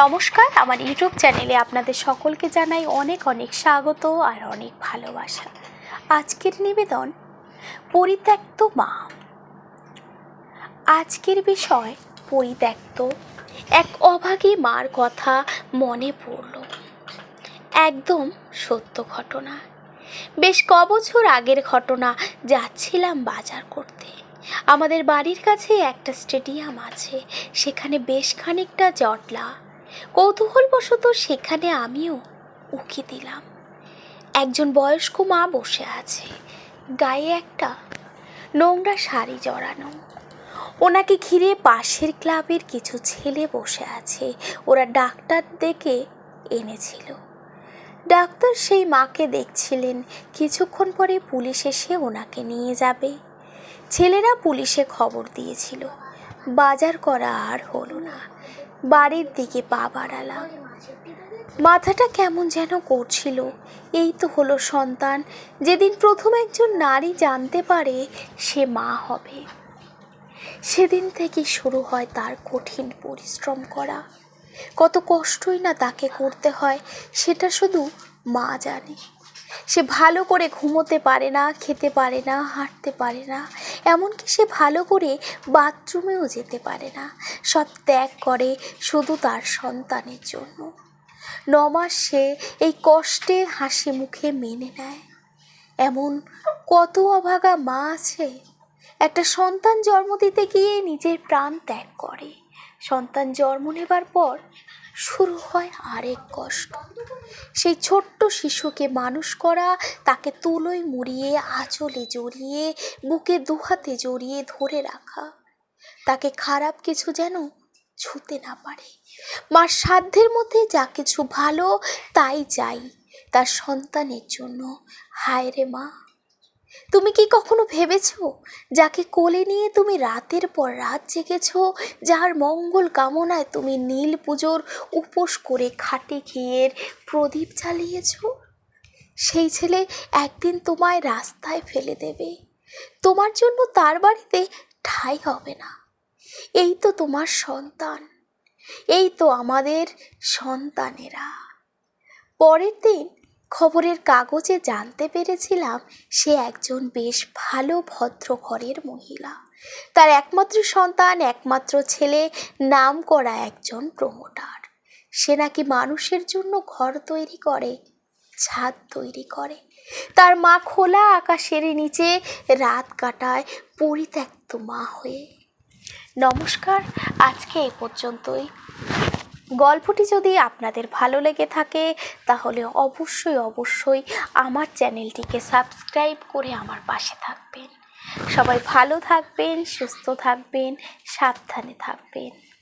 নমস্কার, আমার ইউটিউব চ্যানেলে আপনাদের সকলকে জানাই অনেক অনেক স্বাগত আর অনেক ভালোবাসা। আজকের নিবেদন, পরিত্যক্ত মা। আজকের বিষয়, পরিত্যক্ত এক অভাগী মার কথা মনে পড়ল। একদম সত্য ঘটনা। বেশ ক বছর আগের ঘটনা যাচ্ছিলাম বাজার করতে। আমাদের বাড়ির কাছে একটা স্টেডিয়াম আছে, সেখানে বেশ খানিকটা জটলা কৌতূহলবশত সেখানে আমিও উকি দিলাম। একজন বয়স্ক মা বসে আছে, গায়ে একটা নোংরা শাড়ি জড়ানো। ওনাকে ঘিরে পাশের ক্লাবের কিছু ছেলে বসে আছে, ওরা ডাক্তার ডেকে এনেছিল। ডাক্তার সেই মাকে দেখছিলেন, কিছুক্ষণ পরে পুলিশ এসে ওনাকে নিয়ে যাবে। ছেলেরা পুলিশে খবর দিয়েছিল, বাজার করা আর হলো না। বাড়ির দিকে পা বাড়ালাম। মাথাটা কেমন যেন করছিল। এই তো হলো সন্তান। যেদিন প্রথম একজন নারী জানতে পারে সে মা হবে, সেদিন থেকে শুরু হয় তার কঠিন পরিশ্রম করা। কত কষ্টই না তাকে করতে হয়, সেটা শুধু মা জানে। সে ভালো করে ঘুমোতে পারে না, খেতে পারে না, হাঁটতে পারে না। এমনকি সে ভালো করে বাথরুমেও যেতে পারে না। সব ত্যাগ করে শুধু তার সন্তানের জন্য। নমাস সে এই কষ্টে হাসি মুখে মেনে নেয়। এমন কত অভাগা মা আছে। একটা সন্তান জন্ম দিতে গিয়ে নিজের প্রাণ ত্যাগ করে। সন্তান জন্ম নেবার পর শুরু হয় আরেক কষ্ট। সেই ছোট্ট শিশুকে মানুষ করা, তাকে তুলোয় মুড়িয়ে, আঁচলে জড়িয়ে, বুকে দুহাতে জড়িয়ে ধরে রাখা। তাকে খারাপ কিছু যেন ছুতে না পারে। মার সাধ্যের মধ্যে যা কিছু ভালো, তাই চাই তার সন্তানের জন্য। হায় রে মা! তুমি কি কখনো ভেবেছো যাকে কোলে নিয়ে তুমি রাতের পর রাত জেগেছো, যার মঙ্গল কামনায় তুমি নীল পুজোর উপোস করে খাটে ঘিয়ের প্রদীপ জ্বালিয়েছো? সেই ছেলে একদিন তোমায় রাস্তায় ফেলে দেবে। তোমার জন্য তার বাড়িতে ঠাঁই হবে না। এই তো তোমার সন্তান। এই তো আমাদের সন্তানেরা। পরের দিন খবরের কাগজে জানতে পেরেছিলাম সে একজন বেশ ভালো ভদ্র ঘরের মহিলা। তার একমাত্র সন্তান, একমাত্র ছেলে নাম করা একজন প্রমোটার। সে নাকি মানুষের জন্য ঘর তৈরি করে, ছাদ তৈরি করে। তার মা খোলা আকাশের নিচে রাত কাটায় পরিত্যক্ত মা হয়ে। নমস্কার, আজকে এ পর্যন্তই। গল্পটি যদি আপনাদের ভালো লেগে থাকে, তাহলে অবশ্যই অবশ্যই আমার চ্যানেলটিকে সাবস্ক্রাইব করে আমার পাশে থাকবেন। সবাই ভালো থাকবেন, সুস্থ থাকবেন, সাবধানে থাকবেন।